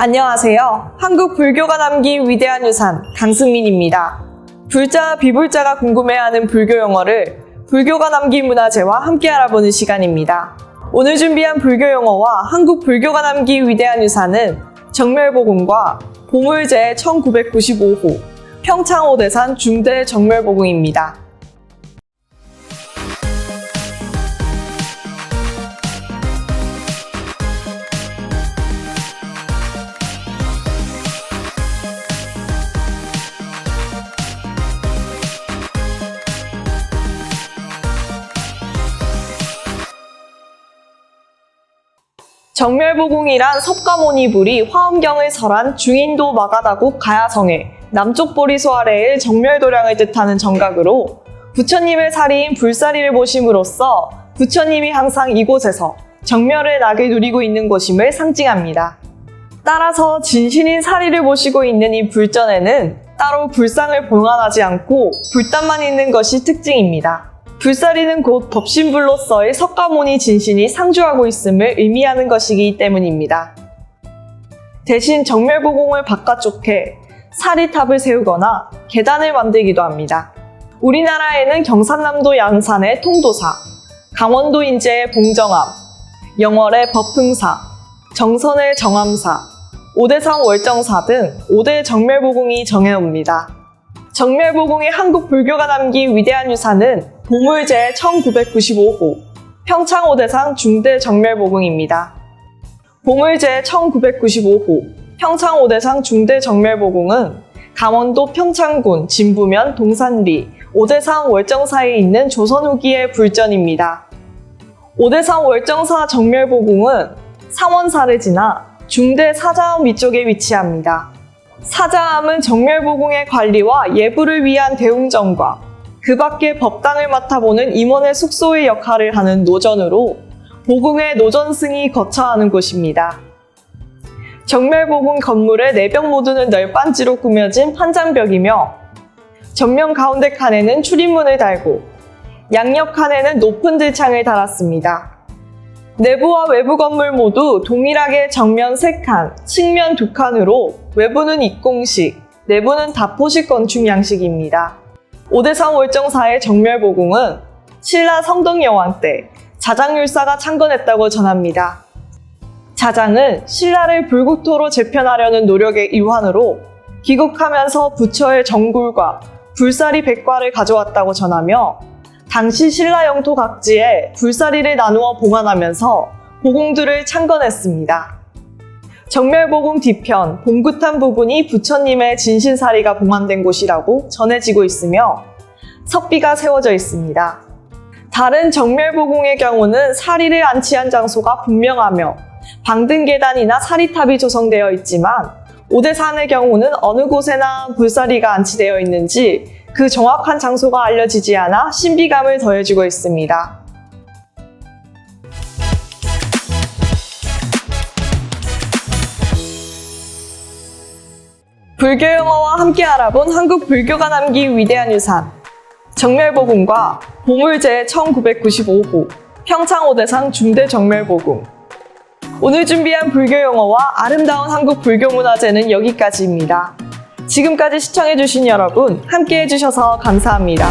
안녕하세요. 한국 불교가 남긴 위대한 유산 강승민입니다. 불자, 비불자가 궁금해하는 불교 용어를 불교가 남긴 문화재와 함께 알아보는 시간입니다. 오늘 준비한 불교 용어와 한국 불교가 남긴 위대한 유산은 정멸보궁과 보물제 1995호 평창오대산 중대 정멸보궁입니다. 정멸보궁이란 석가모니불이 화엄경을 설한 중인도 마가다국 가야성에 남쪽 보리소 아래의 정멸도량을 뜻하는 정각으로 부처님의 사리인 불사리를 보심으로써 부처님이 항상 이곳에서 정멸의 낙을 누리고 있는 곳임을 상징합니다. 따라서 진신인 사리를 모시고 있는 이 불전에는 따로 불상을 봉안하지 않고 불단만 있는 것이 특징입니다. 불사리는 곧 법신불로서의 석가모니 진신이 상주하고 있음을 의미하는 것이기 때문입니다. 대신 정멸보궁을 바깥쪽에 사리탑을 세우거나 계단을 만들기도 합니다. 우리나라에는 경산남도 양산의 통도사, 강원도 인제의 봉정암, 영월의 법흥사, 정선의 정암사, 오대산 월정사 등 5대 정멸보궁이 정해옵니다. 정멸보궁의 한국 불교가 남긴 위대한 유산은 보물제 1995호 평창오대상 중대 정멸보궁입니다. 보물제 1995호 평창오대상 중대 정멸보궁은 강원도 평창군 진부면 동산리 오대산 월정사에 있는 조선 후기의 불전입니다. 오대산 월정사 정멸보궁은 상원사를 지나 중대 사자암 위쪽에 위치합니다. 사자암은 정멸보궁의 관리와 예부를 위한 대웅전과 그 밖에 법당을 맡아보는 임원의 숙소의 역할을 하는 노전으로 보궁의 노전승이 거처하는 곳입니다. 정멸보궁 건물의 네벽 모두는 널빤지로 꾸며진 판장벽이며 전면 가운데 칸에는 출입문을 달고 양옆 칸에는 높은 들창을 달았습니다. 내부와 외부 건물 모두 동일하게 정면 3칸, 측면 2칸으로 외부는 입공식, 내부는 다포식 건축 양식입니다. 오대산 월정사의 정멸보궁은 신라 성덕여왕 때 자장율사가 창건했다고 전합니다. 자장은 신라를 불국토로 재편하려는 노력의 일환으로 귀국하면서 부처의 정굴과 불사리 백과를 가져왔다고 전하며 당시 신라 영토 각지에 불사리를 나누어 봉안하면서 보궁들을 창건했습니다. 정멸보궁 뒤편 봉구탄 부근이 부처님의 진신사리가 봉안된 곳이라고 전해지고 있으며 석비가 세워져 있습니다. 다른 정멸보궁의 경우는 사리를 안치한 장소가 분명하며 방등 계단이나 사리탑이 조성되어 있지만 오대산의 경우는 어느 곳에나 불사리가 안치되어 있는지 그 정확한 장소가 알려지지 않아 신비감을 더해주고 있습니다. 불교 영어와 함께 알아본 한국 불교가 남긴 위대한 유산 정멸보궁과 보물제 1995호 평창오대상 중대 정멸보궁 오늘 준비한 불교 용어와 아름다운 한국 불교 문화재는 여기까지입니다. 지금까지 시청해주신 여러분 함께 해주셔서 감사합니다.